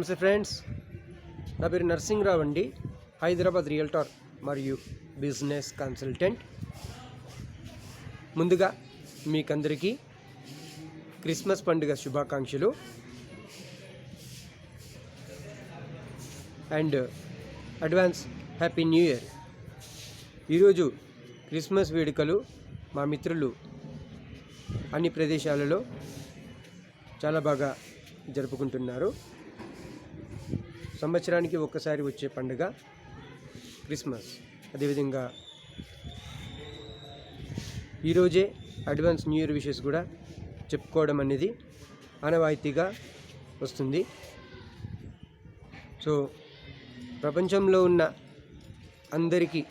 నమస్తే ఫ్రెండ్స్. నా పేరు నరసింహరావు అండి. హైదరాబాద్ రియల్టార్ మరియు బిజినెస్ కన్సల్టెంట్. ముందుగా మీకందరికీ క్రిస్మస్ పండుగ శుభాకాంక్షలు. And advance happy new year. ఈరోజు క్రిస్మస్ వేడుకలు మా మిత్రులు అన్ని ప్రదేశాలలో చాలా బాగా జరుపుకుంటున్నారు. సంవత్సరానికి ఒక్కసారి వచ్చే పండుగ క్రిస్మస్. అదేవిధంగా ఈరోజే అడ్వాన్స్ న్యూ ఇయర్ విషెస్ కూడా చెప్పుకోవడం అనేది ఆనవాయితీగా వస్తుంది. సో ప్రపంచంలో ఉన్న అందరికీ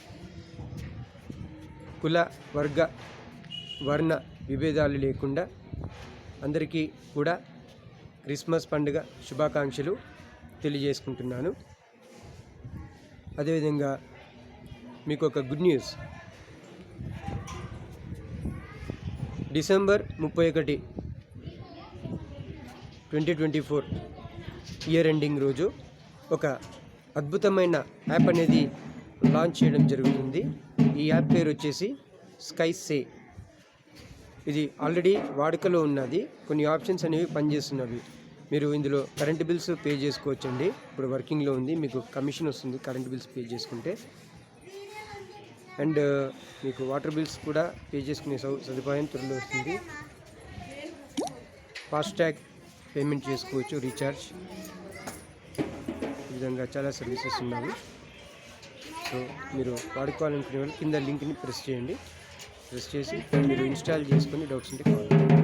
కుల వర్గ వర్ణ విభేదాలు లేకుండా అందరికీ కూడా క్రిస్మస్ పండుగ శుభాకాంక్షలు. తెలియజేసుకుంటున్నాను. అదేవిధంగా మీకు ఒక గుడ్ న్యూస్. డిసెంబర్ ముప్పై ఒకటి twenty twenty four year ending రోజు ఒక అద్భుతమైన యాప్ అనేది లాంచ్ చేయడం జరుగుతుంది. ఈ యాప్ పేరు వచ్చేసి స్కై సే. ఇది ఆల్రెడీ వాడుకలో ఉన్నది. కొన్ని ఆప్షన్స్ అనేవి పనిచేస్తున్నవి. మీరు ఇందులో కరెంట్ బిల్స్ పే చేసుకోవచ్చండి. ఇప్పుడు వర్కింగ్లో ఉంది మీకు కమిషన్ వస్తుంది కరెంట్ బిల్స్ పే చేసుకుంటే. అండ్ మీకు వాటర్ బిల్స్ కూడా పే చేసుకునే సదుపాయం త్వరలో వస్తుంది. ఫాస్టాగ్ పేమెంట్ చేసుకోవచ్చు రీఛార్జ్. ఈ విధంగా చాలా సర్వీసెస్ ఉన్నాయి. సో మీరు వాడుకోవాలనుకునే వాళ్ళు కింద లింక్ని ప్రెస్ చేయండి. ప్రెస్ చేసి మీరు ఇన్స్టాల్ చేసుకొని డౌట్స్ ఉంటే కావాలి